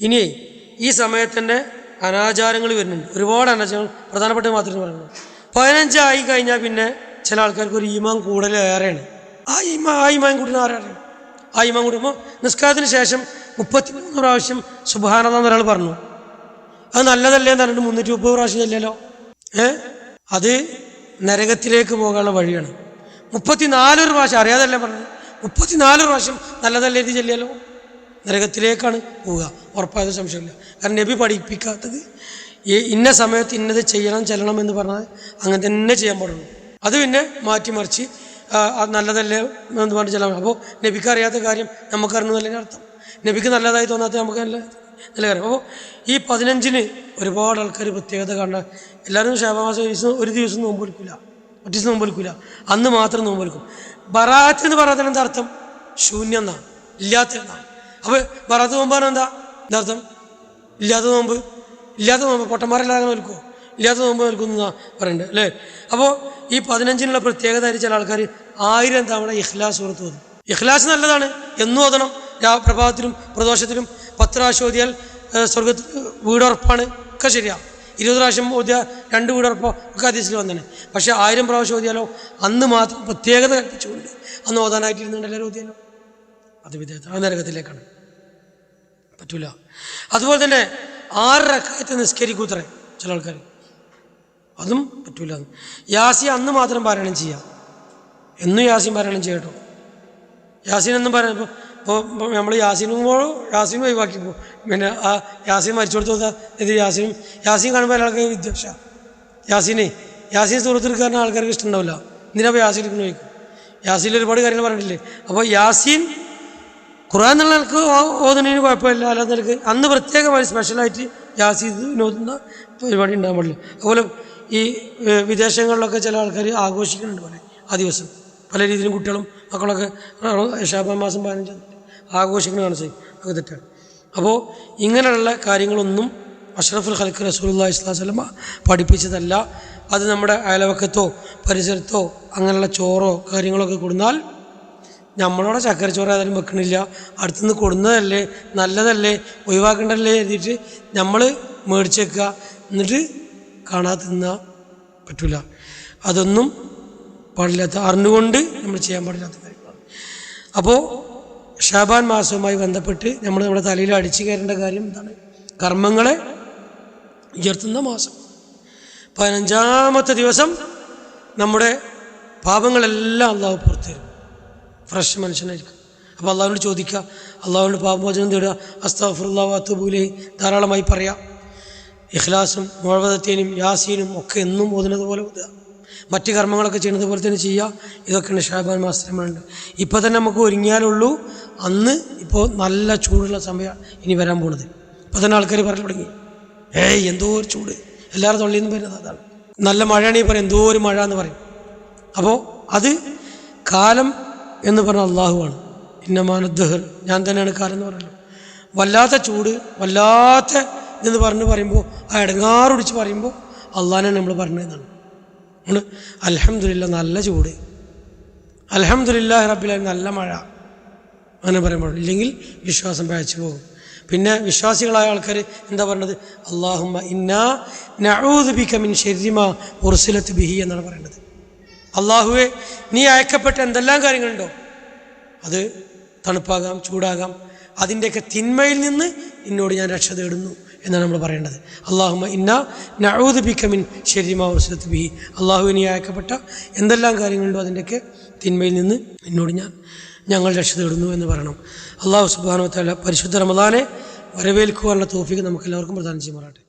ഇനി ഈ സമയത്തിന്റെ അനാചാരങ്ങൾ വരുന്നുണ്ട്. ഒരുപാട് അനാചാരങ്ങൾ പ്രധാനപ്പെട്ട മാത്രമേ പറയുന്നത്. പതിനഞ്ചായി കഴിഞ്ഞാൽ പിന്നെ ചില ആൾക്കാർക്ക് ഒരു ഈമാൻ കൂടുതലേറെയാണ് ആ ഈമാ ആ ഈമാൻ കൂടുന്ന ആരാണ് ആ ഈമാൻ കൂടുമ്പോൾ നിസ്കാരത്തിന് ശേഷം മുപ്പത്തി മൂന്ന് പ്രാവശ്യം സുബാനന്ദ ഒരാൾ പറഞ്ഞു. അത് നല്ലതല്ലേ എന്ന് പറഞ്ഞിട്ട് മുന്നൂറ്റി മുപ്പത് പ്രാവശ്യം ചെല്ലല്ലോ. ഏ? അത് നരകത്തിലേക്ക് പോകാനുള്ള വഴിയാണ്. മുപ്പത്തിനാലൊരു പ്രാവശ്യം അറിയാതല്ലേ പറഞ്ഞത്? മുപ്പത്തിനാല് പ്രാവശ്യം നല്ലതല്ലേ ഇത് ചെല്ലിയാലോ? നരകത്തിലേക്കാണ് പോവുക. ഉറപ്പായത് സംശയമില്ല. കാരണം നബി പഠിപ്പിക്കാത്തത് ഈ ഇന്ന സമയത്ത് ഇന്നത് ചെയ്യണം ചെല്ലണം എന്ന് പറഞ്ഞാൽ അങ്ങനെ തന്നെ ചെയ്യാൻ പാടുള്ളൂ. അത് പിന്നെ മാറ്റിമറിച്ച് നല്ലതല്ലേ എന്ന് പറഞ്ഞ് ചെല്ലാൻ അപ്പോൾ നബിക്ക് അറിയാത്ത കാര്യം നമുക്കറിയുന്നതല്ലേ അർത്ഥം. നബിക്ക് നല്ലതായി തോന്നാത്ത നമുക്ക് നല്ല നല്ല കാര്യം. അപ്പോൾ ഈ പതിനഞ്ചിന് ഒരുപാട് ആൾക്കാർ പ്രത്യേകത കാണാൻ എല്ലാവരും ശാപമാസം ദിവസം ഒരു ദിവസം നോമ്പ് എടുക്കില്ല ഒരു ദിവസം നോമ്പ് എടുക്കില്ല അന്ന് മാത്രം നോമ്പ് എടുക്കും ബറാത്ത് എന്ന് പറഞ്ഞാൽ എന്താ അർത്ഥം? ശൂന്യം എന്നാണ് ഇല്ലാത്ത എന്നാ അപ്പോൾ ബറാത്ത് നോമ്പാണ് എന്താ എന്താർത്ഥം? ഇല്ലാത്ത നോമ്പ്? ഇല്ലാത്ത നോമ്പ്. പൊട്ടന്മാരല്ലാതെ നിൽക്കുമോ ഇല്ലാത്ത നോമ്പ് നിൽക്കുന്നതാ പറയുന്നുണ്ട് അല്ലേ? അപ്പോൾ ഈ പതിനഞ്ചിനുള്ള പ്രത്യേകത ചില ആൾക്കാർ ആയിരം തവണ ഇഖ്ലാസ് ഓർത്ത് ഓതും. ഇഖ്ലാസ് നല്ലതാണ്. എന്നും ഓതണം. പ്രഭാതത്തിലും പ്രദോഷത്തിലും പത്ത് പ്രാവശ്യം ഓതിയാൽ സ്വർഗത്തിൽ വീടുറപ്പാണ്. ഒക്കെ ശരിയാ. ഇരുപത് പ്രാവശ്യം ഓതിയാൽ രണ്ട് വീടുറപ്പോ ഒക്കെ അതിസിൽ വന്നേ പക്ഷേ ആയിരം പ്രാവശ്യം ഓതിയാലോ അന്ന് മാത്രം പ്രത്യേകത കൽപ്പിച്ചുകൊണ്ട് അന്ന് ഓതാനായിട്ടിരുന്നുണ്ട് എല്ലാവരും ഓതിയാലോ? അത് വിധേയത. ആ നരകത്തിലേക്കാണ്. പറ്റൂല. അതുപോലെ തന്നെ ആറ് ആറരക്കായത്ത് നിസ്കരിക്കൂത്രേ ചില ആൾക്കാർ അതും പറ്റൂല. യാസി അന്ന് മാത്രം പാരായണം ചെയ്യാം. എന്നും യാസീൻ പാരായണം ചെയ്യട്ടോ യാസീൻ എന്നും പറയാം ഇപ്പോൾ നമ്മൾ യാസീൻ ഒഴിവാക്കി പോകും പിന്നെ ആ യാസീൻ മരിച്ചു കൊടുത്തു ഇത് യാസീനും യാസീൻ കാണുമ്പോൾ ആൾക്കാർ വിദ്വേഷ. യാസീനെ യാസീൻ സുഹൃത്തുക്കാരനെ ആൾക്കാർക്ക് ഇഷ്ടമുണ്ടാവില്ല എന്തിനാ യാസീൻ എടുക്കുന്ന ചോദിക്കും? യാസീനിൽ ഒരുപാട് കാര്യങ്ങൾ പറഞ്ഞിട്ടില്ലേ? അപ്പോൾ യാസീൻ ഖുറാൻ എന്നുള്ള ഓതുന്നതിന് കുഴപ്പമില്ല. അല്ലാതെ നിലയ്ക്ക് അന്ന് പ്രത്യേകമായി സ്പെഷ്യലായിട്ട് യാസീദ് ഓതുന്ന പരിപാടി ഉണ്ടാകാൻ പാടില്ല. അതുപോലെ ഈ വിദേശങ്ങളിലൊക്കെ ചില ആൾക്കാർ ആഘോഷിക്കുന്നുണ്ട് പോലെ ആ ദിവസം. പല രീതിയിലും കുട്ടികളും മക്കളൊക്കെ ഷാബാൻ മാസം പതിനഞ്ച് ആഘോഷിക്കുന്നതാണ് ചെയ്യും അത് തെറ്റാണ്. അപ്പോൾ ഇങ്ങനെയുള്ള കാര്യങ്ങളൊന്നും അഷ്റഫുൽ ഖൽക്ക് റസൂലുള്ളാഹി ഇസ്ലാം വസല്ലമ പഠിപ്പിച്ചതല്ല. അത് നമ്മുടെ അയലവക്കത്തോ പരിസരത്തോ അങ്ങനെയുള്ള ചോറോ കാര്യങ്ങളൊക്കെ കൊടുന്നാൽ നമ്മളോടെ ചക്കരച്ചോറ് ഏതായാലും വെക്കണില്ല. അടുത്തുനിന്ന് കൊടുന്നതല്ലേ നല്ലതല്ലേ ഒഴിവാക്കണ്ടല്ലേ എഴുതിയിട്ട് നമ്മൾ മേടിച്ച് വെക്കുക. എന്നിട്ട് കാണാതെ തിന്നാൻ പറ്റില്ല അതൊന്നും പാടില്ലാത്ത അറിഞ്ഞുകൊണ്ട് നമ്മൾ ചെയ്യാൻ പാടില്ലാത്ത കാര്യങ്ങളാണ്. അപ്പോൾ ഷാബാൻ മാസവുമായി ബന്ധപ്പെട്ട് നമ്മൾ നമ്മുടെ തലയിൽ അടിച്ചു കയറേണ്ട കാര്യം എന്താണ്? കർമ്മങ്ങളെ ഉയർത്തുന്ന മാസം. പതിനഞ്ചാമത്തെ ദിവസം നമ്മുടെ പാപങ്ങളെല്ലാം അള്ളാഹു പുറത്തു ഫ്രഷ് മനുഷ്യനായിരിക്കും അപ്പോൾ അള്ളാഹുവിനോട് ചോദിക്കുക. അള്ളാഹുവിന്റെ പാപമോചനം തേടുക. അസ്താഫുല്ലാ വാത്തുബൂലെ ധാരാളമായി പറയാം. ഇഖ്ലാസും മുഴവതത്തേനും യാസീനും ഒക്കെ എന്നും ഓതുന്നത് പോലെ ഓതുക. മറ്റ് കർമ്മങ്ങളൊക്കെ ചെയ്യുന്നത് പോലെ തന്നെ ചെയ്യുക. ഇതൊക്കെയാണ് ഷാബാൻ മാസത്തിലുണ്ട്. ഇപ്പോൾ തന്നെ നമുക്ക് ഒരുങ്ങിയാലുള്ളൂ. അന്ന് ഇപ്പോൾ നല്ല ചൂടുള്ള സമയമാണ് ഇനി വരാൻ പോണത്. ഇപ്പോൾ തന്നെ ആൾക്കാർ പറഞ്ഞു തുടങ്ങി. ഏയ് എന്തോ ഒരു ചൂട്. എല്ലാവരും തൊള്ളിയിൽ നിന്ന് വരുന്നത് അതാണ്. നല്ല മഴയാണെങ്കിൽ പറയും എന്തോ ഒരു മഴ എന്ന് പറയും. അപ്പോൾ അത് കാലം എന്ന് പറഞ്ഞ അള്ളാഹുവാണ് ഇന്നമാനുദ്ദഹർ ഞാൻ തന്നെയാണ് കാലം എന്ന് പറയുന്നത്. വല്ലാത്ത ചൂട് വല്ലാത്ത ഇതെന്ന് പറഞ്ഞ് പറയുമ്പോൾ ആ ഇടങ്ങാറൊടിച്ച് പറയുമ്പോൾ അള്ളാഹാനാണ് നമ്മൾ പറഞ്ഞതെന്നാണ്. ആണ്. അലഹമില്ല നല്ല ചൂട്. അലഹമില്ല റബ്ബില നല്ല മഴ. അങ്ങനെ പറയുമ്പോൾ ഇല്ലെങ്കിൽ വിശ്വാസം പഴച്ചു പോകും. പിന്നെ വിശ്വാസികളായ ആൾക്കാർ എന്താ പറഞ്ഞത് അള്ളാഹുമ്മ ഇന്നാ നഊദു ബിക മിൻ ഷെരിമ ഉർസിലത്ത് ബിഹി എന്നാണ് പറയുന്നത് അള്ളാഹുവെ നീ അയക്കപ്പെട്ട എന്തെല്ലാം കാര്യങ്ങളുണ്ടോ? അത് തണുപ്പാകാം ചൂടാകാം. അതിന്റെയൊക്കെ തിന്മയിൽ നിന്ന് എന്നോട് ഞാൻ രക്ഷ തേടുന്നു എന്നാണ് നമ്മൾ പറയേണ്ടത്. അള്ളാഹുമ ഇന്ന നഊദ് ബിക്കമിൻ ശരിമാ വസത്ത് ബിഹി. അള്ളാഹു നീ അയക്കപ്പെട്ട എന്തെല്ലാം കാര്യങ്ങളുണ്ടോ അതിന്റെയൊക്കെ തിന്മയിൽ നിന്ന് എന്നോട് ഞാൻ ഞങ്ങൾ രക്ഷ തേടുന്നു എന്ന് പറയണം. അള്ളാഹു സുബാനോ തല പരിശുദ്ധ റമദാനെ വരവേൽക്കുവാനുള്ള തോഫിക്ക് നമുക്ക് എല്ലാവർക്കും പ്രധാനം ചെയ്യുമാറാട്ടെ